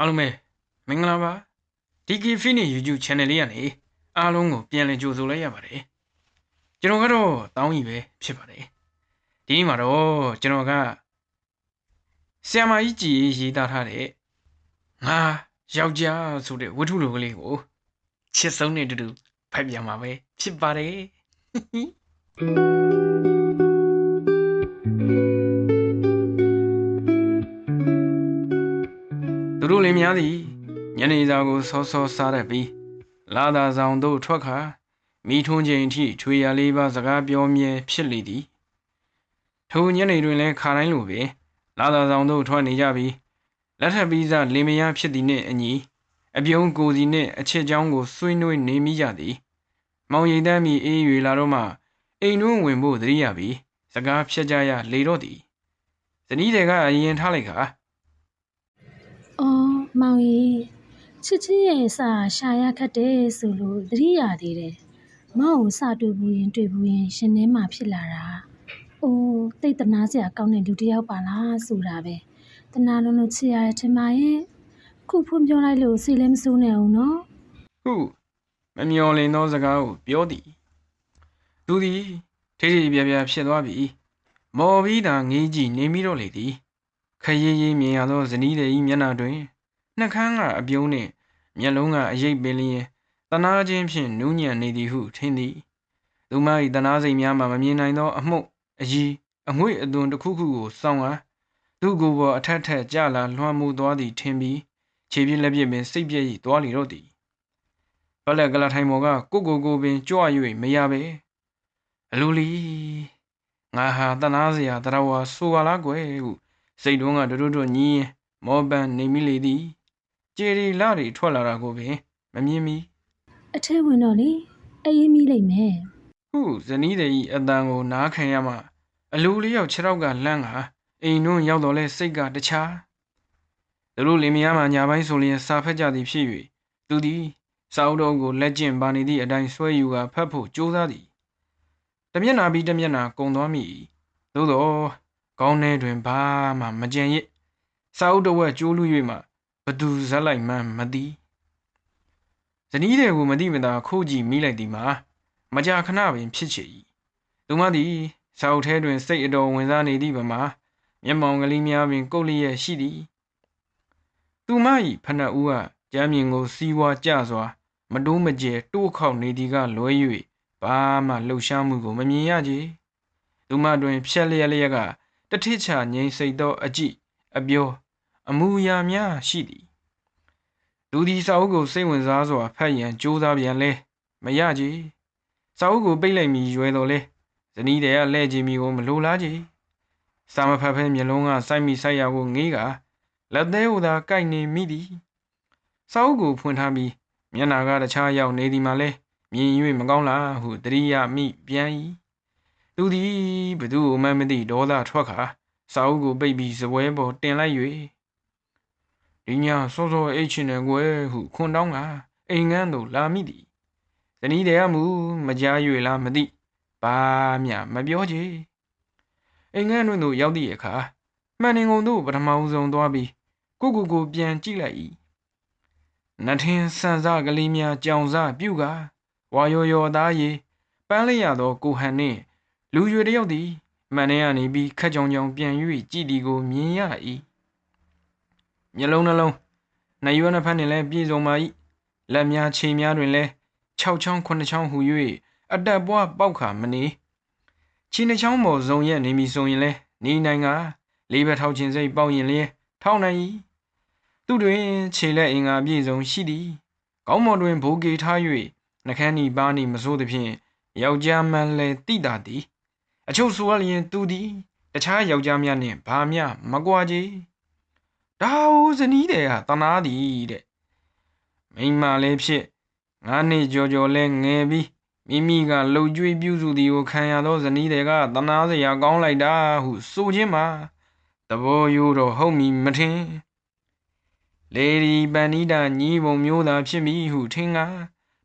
အားလုံးပဲမင်္ဂလာပါ DK Finish YouTube Channel လေးကနေအားလုံးကိုပြန်လည်ကြိုဆိုလိုက်ရပါတယ်ကျွန်တော်ကတော့တောင်းကြီးပဲဖြစ်ပါတယ်ဒီနေ့မှာတော့ကျွန်တော်ကဆီယမကြီးကြည်ရေးသားထားတဲ့ငါယောက်ျားဆိုတဲ့ဝတ္ထုလိုကလေးကိုချစ်ဆုံးနဲ့တူတူဖတ်ပြမှာပဲဖြစ်ပါတယ် တို့လင်များသည်ညနေစာကိုစောစောစားတတ်ပြီးလာသာဆောင်သို့ထွက်ခါမိထွန်းချိန်ထိချွေရလေးပါစကားပြောမြဲဖြစ်လေသည်ထိုညနေတွင်လည်းခါတိုင်းလိုပင်လာသာဆောင်သို့ထွက်နေကြပြီးလက်ထပ်ပြီးစားလင်မယားဖြစ်သည်နှင့်အညီအပြုံးကိုစီနှင့်အချစ်ကြောင်းကိုဆွေးနွေးနေမိကြသည်မောင်ရိပ်တမ်းမီအေး၍လာတော့မှအိမ်တွင်းဝင်ဖို့သတိရပြီးစကားဖြတ်ကြရလေတော့သည်ဇနီးတွေကအရင်ထားလိုက်ခါ။ အော် မောင်ကြီးချစ်ချင်းရဲ့စာရှာရခတ်တယ်ဆိုလို့ သတိရသေးတယ်။မောင်ကို စတွေ့ဘူးရင်တွေ့ဘူးရင်ရှင်ထဲမှာ ဖြစ်လာတာ။အိုးတိတ်တနာစရာကောင်းတဲ့ လူတစ်ယောက်ပါလားဆိုတာပဲ။တနာလုံးလို့ ချစ်ရတဲ့ထင်ပါရဲ့။ခုဖွင့်ပြောလိုက်လို့ စိတ်လည်းမစိုးနဲ့အောင်နော် ဟု မမျော်လင့်သောစကားကို ပြောသည် သူသည် ထိထိပြပြဖြစ်သွားပြီ မော်ပြီးသာ ငေးကြည့်နေမိတော့လေသည် ခရီးရီးမြင်ရသောဇနီးတဲ့ဤမျက်နှာတွင်နှက်ခမ်းကအပြုံးနှင့်မျက်လုံးကအရိပ်ပင်လျင်တနာချင်းဖြင့်နူးညံ့နေသည်ဟုထင်သည်သူမ၏တနာစိတ်များမှမမြင်နိုင်သောအမှုတ်အကြီးအငွေ့အသွင်တစ်ခုခုကိုစောင်းကားသူ့ကိုယ်ပေါ်အထက်ထက်ကြလာလွှမ်းမိုးသွားသည်ထင်ပြီးခြေပြက်လက်ပြက်ပင်စိတ်ပြည့်၏သွားလေတော့သည်ပလက်ကလာထိုင်ပေါ်ကကိုကိုကိုပင်ကြွ၍မရပဲအလိုလီငါဟာတနာစရာတရဝါဆိုပါလားကွယ်ဟု စိတ်တွန်းကတို့တို့ညီးရင်မောပန်းနေမိလေသည်ကျေရီလာတွေထွက်လာတာကိုပင်မမြင်မီ။အထဲဝင်တော့လေအေးမိလိမ့်မယ်ဟုဇနီးတဲ့ဤအတန်ကိုနားခံရမှအလိုလေးယောက်ခြေထောက်ကလှမ်းကအိမ်တွန်းရောက်တော့လဲစိတ်ကတခြားသူတို့လင်မယားမှညာပိုင်းဆိုလျင်စာဖက်ကြသည်ဖြစ်၍သူသည်စာအုပ်တော်ကိုလက်ကျင့်ပါနေသည့်အတိုင်းဆွဲယူကဖတ်ဖို့ကြိုးစားသည်တမျက်နာပြီးတမျက်နာကုံသွားမိ၏သို့တော့ ကောင်းထဲတွင်ဘာမှမကြံရစ်စာအုပ်တစ်ဝက်ကျိုးလူ၍မှဘသူဇက်လိုက်မှန်းမသိဇနီးတဲ့ကိုမသိမသာခိုးကြည့်မိလိုက်သည်မှာမကြာခဏပင်ဖြစ်ချေ၏သူမသည်စာအုပ်ထဲတွင်စိတ်အတော်ဝင်စားနေသည့်ပမာမျက်မှောင်ကလေးများပင်ကုတ်လျက်ရှိသည်သူမ၏ဖဏဦးကကြမ်းမြင်ကိုစီးဝါကြစွာ မတိုးမကျဲတိုးခေါက်နေသည်ကလွဲ၍ဘာမှလှုပ်ရှားမှုကိုမမြင်ရကြ။သူမတွင် ဖြက်လျက်လျက်က တထစ်ချငိမ့်စိတ်သောအကြည့်အပြော အမူအရာများရှိသည်။လူဒီစာအုပ်ကိုစိတ်ဝင်စားစွာဖတ်ရန်ကြိုးစားပြန်လဲမရကြ။စာအုပ်ကိုပိတ်လိုက်မိရွယ်တော်လဲဇနီးတဲ့ကလဲ့ကြည့်မိကိုမလိုလားကြ။စာမဖတ်ဖဲမျက်လုံးကစိုက်မိစိုက်ရကိုငေးကလက်သေးဟူသာကိုက်နေမိသည်။စာအုပ်ကိုဖွင့်ထားပြီးမျက်နာကတခြားရောက်နေသည်မှလဲမြင်၍မကောင်းလားဟုတရိယာမိပြန်၏ သူသည်ဘသူ့မှမသိဒေါသထွက်ခါစာအုပ်ကိုပိတ်ပြီးဇပွဲပေါ်တင်လိုက်၍ဒီညစောစောအိတ်ချင်တယ်ကွယ်ဟုခွန်တောင်းကအိမ်ငန်းသို့လာမိသည်ဇနီးတရမူမကြား၍လားမသိဘာမျှမပြောချေအိမ်ငန်းတွင်သို့ရောက်သည့်အခါမှန်နေကုန်သို့ပထမဦးဆုံးသွားပြီးကိုကိုကိုပြန်ကြည့်လိုက်၏နထင်းဆန်စားကလေးများကြောင်စားပြုကဝါယောယောသားရီပန်းလေးရသောကိုဟန်နှင့် လူရွယ်တယောက်သည်မှန်ထဲကနေပြီးခက်ကြောင်ကြောင်ပြန်၍ကြည်ဒီကိုမြင်ရ၏မျက်လုံးနှလုံးနှစ်ရွက်နှစ်ဖက်နှင့်လည်းပြည့်စုံပါ၏လက်များခြေများတွင်လည်း6ချောင်း9ချောင်းဟူ၍အတက်ပွားပေါက်ခါမနေခြေနှချောင်းပေါ်ဇုံရက်နေမည်ဆိုရင်လည်းနေနိုင်ကလေးဘက်ထောက်ခြင်းစိတ်ပေါက်ရင်လည်းထောက်နိုင်၏သူတွင်ခြေလက်အင်္ဂါပြည့်စုံရှိသည်ကောင်းမွန်တွင်ဘိုးကေထား၍နှကန်းနီပါးနီမစိုးသဖြင့်ယောက်ျားမှန်လဲတိတာသည် အချို့ဆိုရလျင်သူသည်တခြားယောက်ျားများနှင့်ဘာမျှမကွာကြဒါဟုဇနီးတဲ့ဟာတနာသည်တဲ့မိန်းမလည်းဖြစ်ငါးနှစ်ကြော်ကြော်လဲငယ်ပြီးမိမိကလှုပ်ကြွေးပြုစုသည်ကိုခံရသောဇနီးတဲ့ကတနာစရာကောင်းလိုက်တာဟုဆိုခြင်းမှာတဘောရိုးတော့ဟုတ်မီမထင်လေဒီပန်နီတာညီးပုံမျိုးသာဖြစ်မိဟုထင်ကား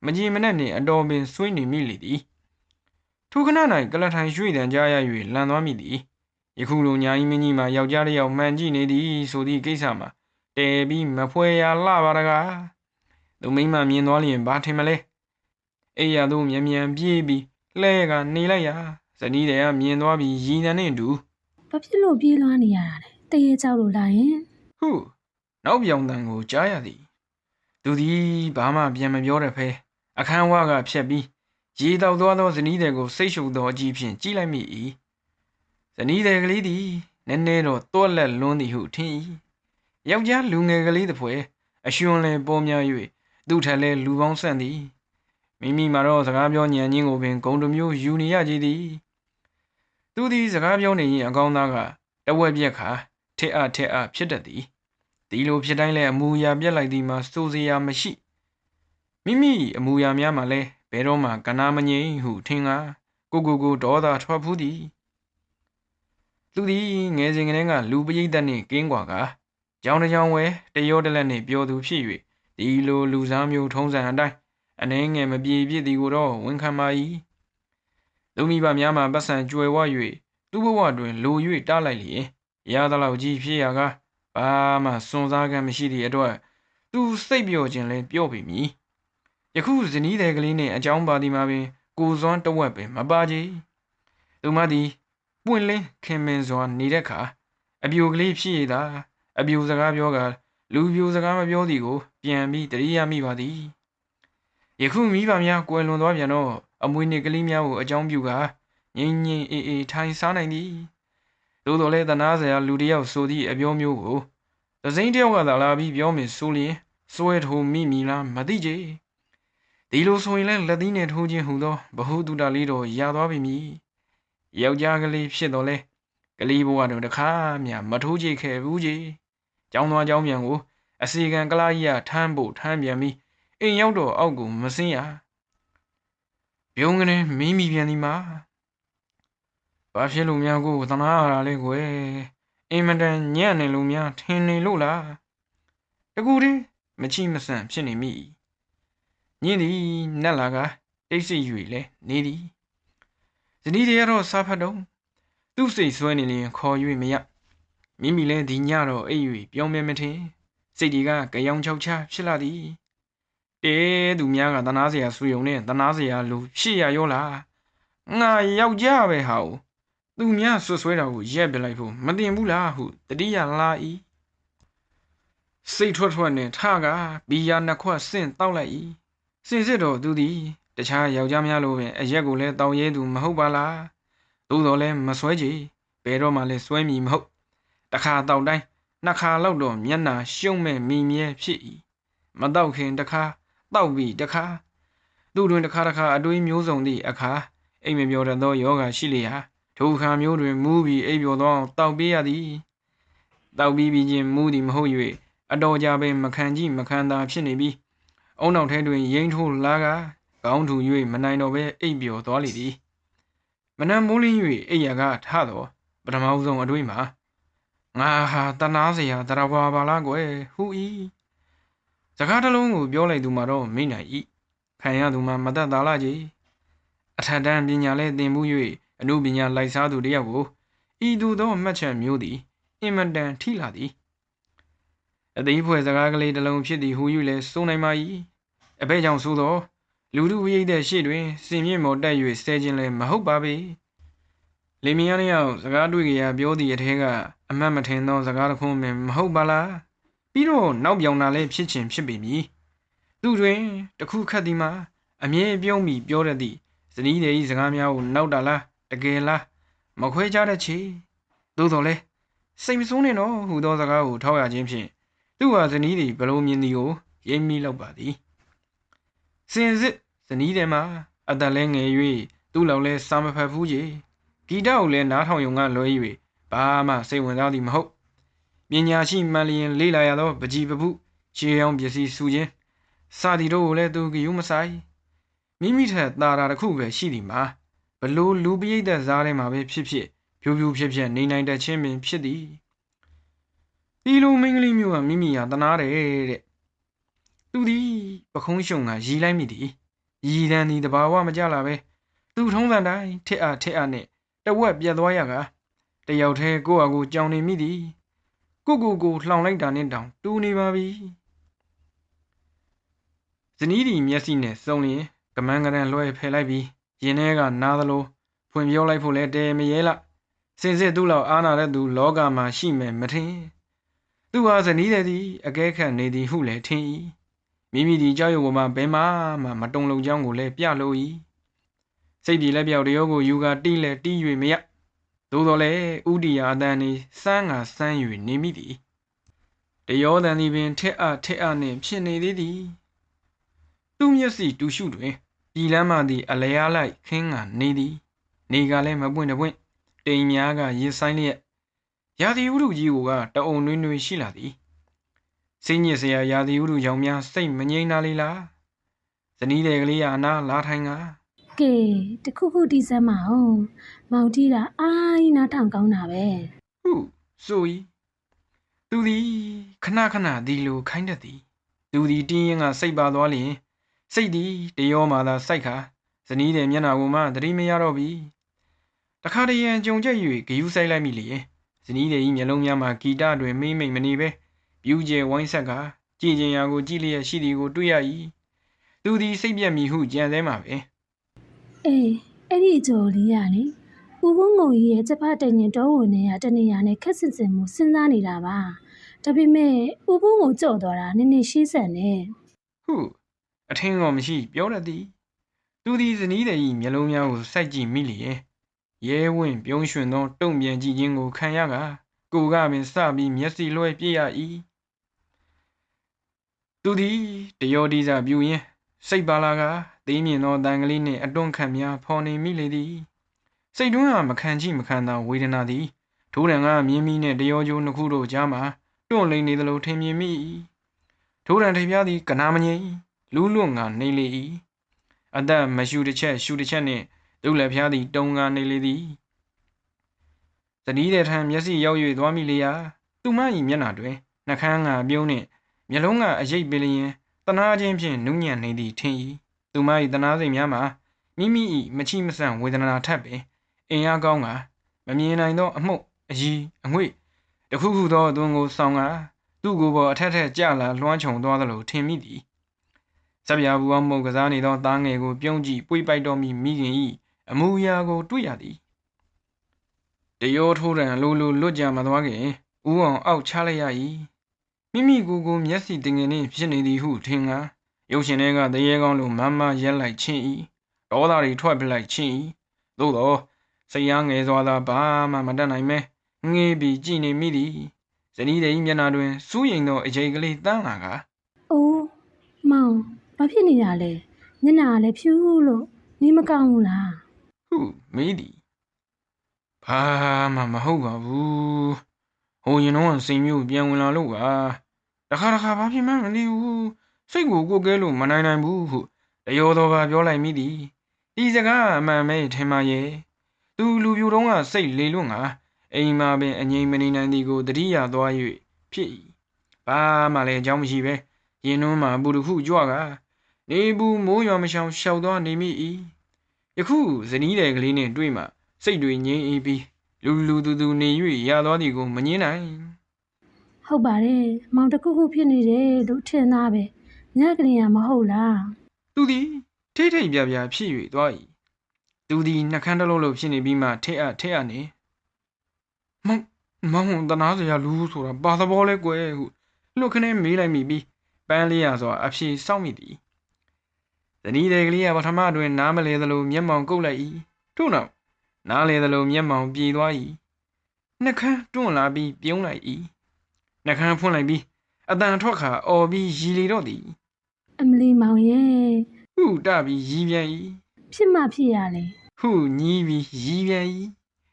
မကြည်မနှက်နှင့်အတော်ပင်ဆွေးနေမိလေသည် ထိုခဏ၌ကလထိုင်ရွှေ့တန်ကြားရ၍လန်သွားမိသည်ယခုလိုညာကြီးမင်းကြီးမှာယောက်ျားတစ်ယောက်မှန်ကြည့်နေသည်ဆိုသည့်ကိစ္စမှာတဲပြီးမဖွဲရလှပါတကားသူမိမမြင်သွားလျင်ဘာထင်မလဲအိယာတို့မြန်မြန်ပြေးပြီးလှဲကနေလိုက်ရဇနီးတွေကမြင်သွားပြီးရီနံနဲ့တူဘာဖြစ်လို့ပြေးလွှားနေရတာလဲတရေကြောက်လို့လားယင်ဟုနောက်ပြောင်တန်ကိုကြားရသည်သူသည်ဘာမှပြန်မပြောတဲ့ဖဲအခန်းဝါကဖြက်ပြီး ရေတောက်သွားသောဇနီးတွေကိုစိတ်ရှုပ်သောအကြည့်ဖြင့်ကြည့်လိုက်မိ၏ဇနီးတွေကလေးသည်နည်းနည်းတော့တွက်လက်လွန်းသည်ဟုထင်၏ယောက်ျားလူငယ်ကလေးတစ်ဖွဲအရွှန်လင်ပေါ်များ၍သူ့ထက်လဲလူပေါင်းဆန့်သည်မိမိမှာတော့စကားပြောညံချင်းကိုပင်ဂုံတစ်မျိုးယူနေရကြသည်သူသည်စကားပြောနေရင်အကောင်းသားကတဝက်ပြက်ခါထက်အထက်အဖြစ်တတ်သည်ဒီလိုဖြစ်တိုင်းလဲအမူအရာပြက်လိုက်သည်မှာစိုးစရာမရှိမိမိအမူအရာများမှာလဲဘ ယ်တော့မှကနာမငြိမ်ဟုထင်ကကိုကိုကိုဒေါသထွက်ဖူးသည်သူသည်ငယ်စဉ်ကတည်းကလူပရိသတ်နှင့်ကင်းကွာကကြောင်တစ်ကြောင်ဝဲတရောတလက်နှင့်ပြောသူဖြစ်၍ဒီလိုလူစားမျိုးထုံးစံအတိုင်းအနှဲငယ်မပြေပြစ်သည်ကိုတော့ဝန်ခံပါ၏လူမိဘများမှပတ်စံကြွယ်ဝ၍သူ့ဘဝတွင်လို၍တားလိုက်လျင်ရသလောက်ကြီးဖြစ်ရကားဘာမှစွန်စားကမ်းမရှိသည့်အတွက်သူစိတ်ပျော်ခြင်းလဲပျော့ပေမည် ယခုဇနီးတဲ့ကလေးနှင့်အကြောင်းပါသည်မှာပင် ကိုစွမ်းတဝက်ပင်မပါကြသူမသည်ပွင့်လင်းခင်မင်စွာနေတဲ့အခါအပြိုကလေးဖြစ်ရတာအပြိုစကားပြောကလူပြိုစကားမပြောသည်ကို ပြန်ပြီးတရိယာမိပါသည်ယခုမိဘများကွယ်လွန်သွားပြန်တော့အမွေနှင့်ကလေးများကိုအကြောင်းပြုကာငိမ့်ငိမ့်အေးအေးထိုင်စားနိုင်သည်သို့တော်လည်းတနာစရာလူတစ်ယောက်ဆိုသည့်အပြောမျိုးကိုသစိမ့်တစ်ယောက်ကသာလာပြီးပြောမယ်ဆိုလျင်စွဲထိုးမိမိလားမသိကြ ဒီလိုဆိုရင်လည်းလက်သီးနဲ့ထိုးခြင်းဟူသောဘ ഹു တုတလေးတော့ရသွားပြီမည်ယောက်ျားကလေးဖြစ်တော့လဲကလေးဘဝတော့တခါမှမထိုးကြခဲ့ဘူးကြီးကျောင်းသွားကျောင်းပြန်ကိုအစီကံကလာကြီးကထမ်းဖို့ထမ်းပြန်ပြီးအိမ်ရောက်တော့အောက်ကိုမစင်းရပြုံးကနေမင်းမိပြန်ဒီမှာဘာဖြစ်လို့များကိုသနာရတာလဲကွယ်အင်မတန်ညံ့နေလို့များထင်နေလို့လားတကူတည်းမချိမဆန့်ဖြစ်နေမိ ညင်းသည်နက်လာကတိတ်ဆိတ်၍လဲနေသည်ဇနီးတွေကတော့စားဖတ်တော့သူ့စိတ်ဆွဲနေရင်ခေါ်၍မရမိမိလဲဒီညတော့အိပ်၍ပြောင်းမဲမထင်စိတ်ဒီကကြောင်ချောက်ချဖြစ်လာသည်တဲသူများကတနာစရာဆွေုံနဲ့တနာစရာလူဖြစ်ရရောလားငါယောက်ျားပဲဟာသူများဆွဆွဲတာကိုရက်ပြလိုက်ဖို့မတင်ဘူးလားဟုတတိယလာဤစိတ်ထွက်ထွက်နဲ့ထကဘီယာနှစ်ခွက်ဆင့်တောက်လိုက်ဤ စင်စစ်တော်သူသည်တခြားယောက်ျားများလိုပင်အရက်ကိုလည်းတောက်ရဲသူမဟုတ်ပါလားသို့တော်လည်းမဆွဲကြည်ဘယ်တော့မှလည်းဆွဲမည်မဟုတ်တခါတောက်တိုင်းနှစ်ခါလောက်တော့မျက်နာရှုံးမဲ့မိမြဲဖြစ်၏မတောက်ခင်တခါတောက်ပြီးတခါသူ့တွင်တခါတခါအတွေးမျိုးစုံသည့်အခါအိမ်မပြောတတ်သောယောဂရှိလျာထိုအခါမျိုးတွင်မူးပြီးအိပ်ပျော်သောတောက်ပေးရသည်တောက်ပြီးပြီးချင်းမူးသည်မဟုတ်၍အတော်ကြာပင်မခံကြည့်မခံသာဖြစ်နေပြီး အုံနောက်ထဲတွင်ရိမ့်ထိုးလာကကောင်းထူ၍မနိုင်တော့ဘဲအိပ်ပျော်သွားလေသည်မနံမိုးလင်း၍အိယာကထတော့ပထမဆုံးအတွေ့မှာငါဟာတနာစရာတရဝါပါလားကွယ်ဟူဤစကားတစ်လုံးကိုပြောလိုက်သူမှာတော့မိနိုင်ဤခံရသူမှာမတတ်တာလားကြီးအထက်တန်းပညာလဲသင်မှု၍အမှုပညာလိုက်စားသူတယောက်ကိုဤသူသောမှတ်ချက်မျိုးသည်အင်မတန်ထိလာသည် အသိဖွဲ့စကားကလေးတစ်လုံးဖြစ်သည်ဟူ၍လဲစိုးနိုင်ပါ၏အဘဲကြောင့်ဆိုသောလူလူဝိတဲ့ရှေ့တွင်စင်မြင့်မော်တက်၍ဆဲခြင်းလည်းမဟုတ်ပါပေလေမီယာလျောက်စကားတွေ့ကြရပြောသည့်အထဲကအမှတ်မထင်သောစကားတစ်ခုမှမဟုတ်ပါလားပြီးတော့နောက်ပြောင်တာလည်းဖြစ်ခြင်းဖြစ်ပေမည်သူတွင်တခုခတ်သည်မှာအမြဲပြုံးပြီးပြောတတ်သည့်ဇနီးတဲ့ဤစကားများကိုနောက်တာလားတကယ်လားမခွဲကြတဲ့ချေသို့တော်လဲစိတ်မဆိုးနဲ့တော့ဟူသောစကားကိုထောက်ရခြင်းဖြင့် သူ့ဟာဇနီးသည်ဘလို့မြင်သည်ကိုရိပ်မိလောက်ပါသည်စင်စစ်ဇနီးတယ်မှာအသက်လဲငယ်၍သူ့လောက်လဲစာမဖတ်ဘူးကြီးဂီတကိုလည်းနားထောင်ယုံကလွဲ၍ဘာမှစိတ်ဝင်စားသည်မဟုတ်ပညာရှိမှန်လျင်လေးလာရသောပကြီးပပုရှေးအောင်ပစ္စည်းစုခြင်းစာတီတို့ကိုလည်းသူကယူမဆိုင်မိမိထက်တာတာတစ်ခုပဲရှိသည်မှာဘလို့လူပိဋကစားထဲမှာပဲဖြစ်ဖြစ်ဖြူဖြူဖြစ်ဖြစ်နေနိုင်တဲ့ချင်းပင်ဖြစ်သည် ဒီလိုမင်းကလေးမျိုးကမိမိဟာတနာတယ်တဲ့သူသည်ပခုံးရှုံကရီလိုက်မိသည်ရီတန်းသည်တဘာဝမကြလာပဲသူထုံးစံတိုင်းထစ်အားထစ်အားနဲ့တဝက်ပြတ်သွားရကတယောက်တည်းကိုယ့်အကူကြောင်နေမိသည်ကိုကိုကိုလှောင်လိုက်တာနဲ့တောင်တူနေပါပြီဇနီးဒီမျက်စိနဲ့စုံလျင်ကမန်းကရန်လွှဲဖယ်လိုက်ပြီးရင်ထဲကနားသလိုဖွင့်ပြောလိုက်ဖို့လဲတဲမရဲလားစင်စစ်သူ့လောက်အားနာတဲ့သူလောကမှာရှိမယ်မထင် သူဟာဇနီးတဲ့သည်အကဲခတ်နေသည်ဟုလည်းထင်၏မိမိဒီကြောက်ရွံ့ပေါ်မှာဘယ်မှမှမတုံလုံကြောင်းကိုလည်းပြလို့၏စိတ်ပြေလက်ပြောက်တရောကိုယူကာတီးလဲတီး၍မရသို့တော်လည်းဥတီယာအတန်နေစမ်းငါစမ်း၍နေမိသည်တရောတန်သည်ပင်ထက်အထက်အနှင့်ဖြစ်နေသေးသည်သူ့မျက်စိတူရှုတွင်ပြည်လမ်းမှသည်အလျားလိုက်ခင်းငါနေသည် နေကလည်းမပွင့်တပွင့်တိမ်များကရင်ဆိုင်လျက် ရာသီဥတုကြီးကတအုံနွေးနွေးရှိလာသည်စိတ်ညစ်စရာရာသီဥတုကြောင့်များစိတ်မငြိမ်နာလေလားဇနီးတဲ့ကလေးကအနာလာထိုင်ကကဲတခုခုတီးစမ်းမအောင်မောင်တီးတာအာကြီးနားထောင်ကောင်းတာပဲဟုဆို၏သူသည်ခဏခဏဒီလိုခိုင်းတတ်သည်သူသည်တင်းရင်ကစိတ်ပါသွားလျင်စိတ်သည်တရောမှသာစိုက်ခါဇနီးတဲ့မျက်နှာကိုမှသတိမရတော့ပြီတခါတရံကြုံကြက်၍ဂယုဆိုင်လိုက်မိလျင် ဇနီးတဲ့ဤမျက်လုံးများမှာဂီတတွင်မိမ့်မိတ်မနေပဲပြူးကျဲဝိုင်းဆက်ကကြည်ကျင်ရာကိုကြည်လျက်ရှိသည်ကိုတွေ့ရ၏သူသည်စိတ်ပြက်မိဟုကြံသေးမှာပဲအေးအဲ့ဒီကြော်လေးရလေဦးဘုံငုံကြီးရဲ့စက်ဖတ်တင်ရင်တောဝင်တွေကတနေရာနဲ့ခက်စင်စင်မှုစဉ်းစားနေတာပါဒါပေမဲ့ဦးဘုံကိုကြော့သွားတာနည်းနည်းရှင်းဆန်နေဟုအထင်းတော်မရှိ ပြောတတ်သည်သူသည်ဇနီးတဲ့ဤမျက်လုံးများကိုစိုက်ကြည့်မိလျင် ရဲဝင့်ပြုံးရွှင်သောတုံ့ပြန်ကြည့်ခြင်းကိုခံရကကိုကပင်စပြီးမျက်စိလွှဲပြည့်ရ၏သူသည်တယောဒီစာပြူရင်စိတ်ပါလာကသေးမြင့်သောတန်ကလေးနှင့်အတွန့်ခတ်များဖော်နေမိလေသည်စိတ်တွင်းဟာမခံကြည့်မခံသောဝေဒနာသည်ထိုးတံကမြင်းမီနှင့်တယောကျိုးနှစ်ခုတို့ကြားမှာတွန့်လိမ့်နေသလိုထင်မြင်မိ၏ထိုးတံထိပ်ပြားသည်ကနာမငိမ့်လူးလွတ်ငါနေလေ၏အသက်မရှူတစ်ချက်ရှူတစ်ချက်နှင့် သူ့လက်ဖျားသည်တုံငါနေလေသည်သတိတဲ့ထံမျက်စိရောက်၍သွားမိလေရာသူမ၏မျက်နှာတွင်နှကန်းငါပြုံးနှင့်မျက်လုံးကအရိပ်ပလျင်တနာချင်းဖြင့်နုညံ့နေသည်ထင်၏သူမ၏တနာစိတ်များမှာမိမိ၏မချိမဆန့်ဝေဒနာထပ်ပင်အင်အားကောင်းကမမြင်နိုင်သောအမှုတ်အကြီးအငွေ့တခုခုသောအသွင်ကိုဆောင်ကသူ့ကိုယ်ပေါ်အထက်ထက်ကြလာလွှမ်းခြုံသွားသလိုထင်မိသည်စပြာဘူးအောင်မှုကစားနေသောသားငယ်ကိုပြုံးကြည့်ပွေပိုက်တော်မိမိခင်၏ အမူအရာကို တွေ့ရသည်တရောထိုးတံလိုလိုလွတ်ကြမသွားခင်ဦးအောင်အောက်ချလိုက်ရ၏မိမိကိုယ်ကိုမျက်စိတင်ငင်နှင့်ဖြစ်နေသည်ဟုထင်ကရုပ်ရှင်တွေကတရေကောင်းလိုမမရက်လိုက်ချင်း၏ဒေါသတွေထွက်ပလိုက်ချင်း၏သို့သောစိတ်အားငယ်စွာသာဘာမှမတတ်နိုင်မဲငေးပြီးကြည်နေမိသည်ဇနီးတဲ့မျက်နှာတွင်စူးရင်သောအရေးကလေးတန်းလာကအိုးမောင်ဘာဖြစ်နေတာလဲညနာကလည်းဖြူးလို့နေမကောင်းဘူးလား ဟုမေးသည်ဘာမှမဟုတ်ပါဘူးဟိုရင်တော့စိန်မျိုးပြန်ဝင်လာလို့ပါတခါတခါဘာဖြစ်မှန်းမသိဘူးစိတ်ကိုကိုယ်ကဲလို့မနိုင်နိုင်ဘူးဟုတရောတော်ကပြောလိုက်မိသည်ဒီစကားအမှန်ပဲထင်ပါရဲ့သူလူပြိုတုံးကစိတ်လေလွန့်ကအိမ်မှာပင်အငြိမ်မနေနိုင်သည်ကိုတတိယသွား၍ဖြစ်၏ဘာမှလည်းအကြောင်းမရှိပဲရင်နှွမ်းမှာပူတစ်ခုကြွကနေဘူးမိုးရွာမရှောင်ရှောက်သွားနေမိ၏ ယခုဇနီးတဲ့ကလေးနှင့်တွေ့မှစိတ်တွေငြိမ်အေးပြီးလူလူသူသူနေ၍ရသွားသည်ကိုမငင်းနိုင်ဟုတ်ပါတယ်မောင်တခုခုဖြစ်နေတယ်လို့ထင်သားပဲညကလေးကမဟုတ်လားသူသည်ထိတ်ထိတ်ပြပြဖြစ်၍သွား၏သူသည်နှကန်းတစ်လုံးလုံးဖြစ်နေပြီးမှထိတ်အထိတ်အနေမောင်မောင်တနာစရာလူဆိုတာဘာသဘောလဲကွယ်ဟုလွတ်ခနဲမေးလိုက်မိပြီးပန်းလေးရစွာအဖြေစောင့်မိသည် ဇနီးတဲ့ကလေးကပထမတွင်နားမလဲသလိုမျက်မှောင်ကုပ်လိုက်၏ထို့နောက်နားလဲသလိုမျက်မှောင်ပြေသွား၏နှကန်းတွန့်လာပြီးပြုံးလိုက်၏နှကန်းဖွင့်လိုက်ပြီးအတန်ထွက်ခါအော်ပြီးရီလေတော့သည်အမလီမောင်ရဲ့ဟုတပြီးရီပြန်၏ဖြစ်မှဖြစ်ရလေဟုညီးပြီးရီးပြန်၏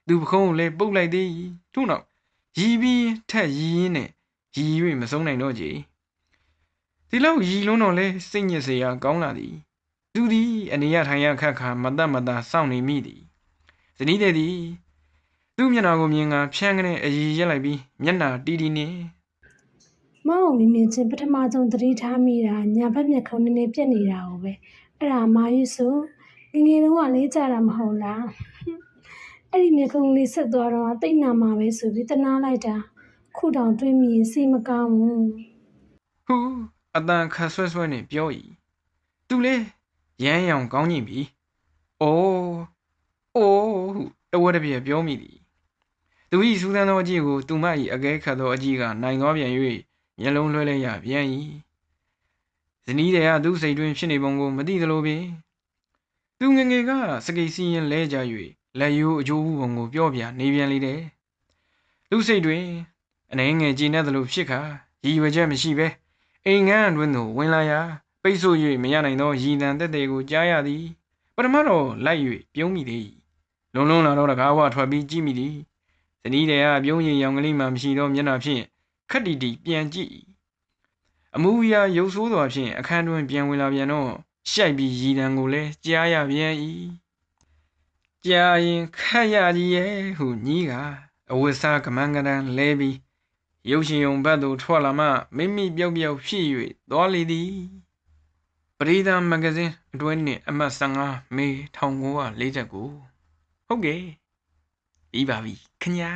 သူပခုံးကိုလည်းပုတ်လိုက်သေး၏ထို့နောက်ရီးပြီးထက်ရီးရင်းနဲ့ရီး၍မဆုံးနိုင်တော့ကြဒီလောက်ရီးလုံးတော့လဲစိတ်ညစ်စရာကောင်းလာသည် သူသည်အနေရထိုင်ရခက်ခါမတတ်မတာစောင့်နေမိသည်ဇနီးတဲ့သည်သူ့မျက်နှာကိုမြင်ကဖြန်းကနေအရီရက်လိုက်ပြီးမျက်နှာတီးတီးနေမောင်ကိုမြင်မြင်ချင်းပထမဆုံးသတိထားမိတာညာဘက်မျက်ခုံးနည်းနည်းပြက်နေတာကိုပဲအဲ့ဒါမာယူဆိုငယ်ငယ်တုန်းကလေးကြတာမဟုတ်လားအဲ့ဒီမျက်ခုံးလေးဆက်သွားတော့တိတ်နာမှာပဲဆိုပြီးတနာလိုက်တာခုတောင်တွေးမိရင်စိတ်မကောင်းဘူးဟူအတန်ခတ်ဆွဲဆွဲနဲ့ပြော၏သူလဲ ရမ်းရောင်ကောင်းညင်ပြီအိုးအိုးဟုတဝက်တစ်ပြက်ပြောမိသည်သူ၏စူးစမ်းသောအကြည့်ကိုသူမ၏အကဲခတ်သောအကြည့်ကနိုင်သွားပြန်၍မျက်လုံးလွှဲလဲရပြန်၏ဇနီးတဲ့ကသူ့စိတ်တွင်ဖြစ်နေပုံကိုမသိသလိုပင်သူငယ်ငယ်ကစကိတ်စီရင်လဲကြ၍လက်ရိုးအကျိုးပုံကိုပြောပြနေပြန်လေတယ်သူ့စိတ်တွင်အနေငယ်ကြည်နေသလိုဖြစ်ခါရည်ရွယ်ချက်မရှိဘဲအိမ်ငန်းအတွင်းသို့ဝင်လာရာ ပိတ်ဆို့၍မရနိုင်သောရည်တန်တက်တဲ့ကိုကြားရသည်ပထမတော့လိုက်၍ပြုံးမိသည်လုံလုံလာတော့တကားဝထွက်ပြီးကြည့်မိသည်ဇနီးတဲ့ကပြုံးရည်ရောင်ကလေးမှမရှိသောမျက်နှာဖြင့်ခက်တီတီပြန်ကြည့်၏အမူအရာရုပ်ဆိုးစွာဖြင့်အခန်းတွင်ပြန်ဝင်လာပြန်တော့ရှိုက်ပြီးရည်တန်ကိုလည်းကြားရပြန်၏ကြားရင်ခက်ရကြီးရဲ့ဟုညီးကအဝတ်စားကမန်းကတန်းလဲပြီးရုပ်ရှင်ုံဘက်သို့ထွက်လာမှမိမိပြောက်ပြောက်ဖြစ်၍သွားလေသည် ပရိသတ်မဂ္ဂဇင်းအတွဲနှင့်အမှတ်15မေ1949ဟုတ်ကဲ့ပြီးပါပြီခင်ဗျာ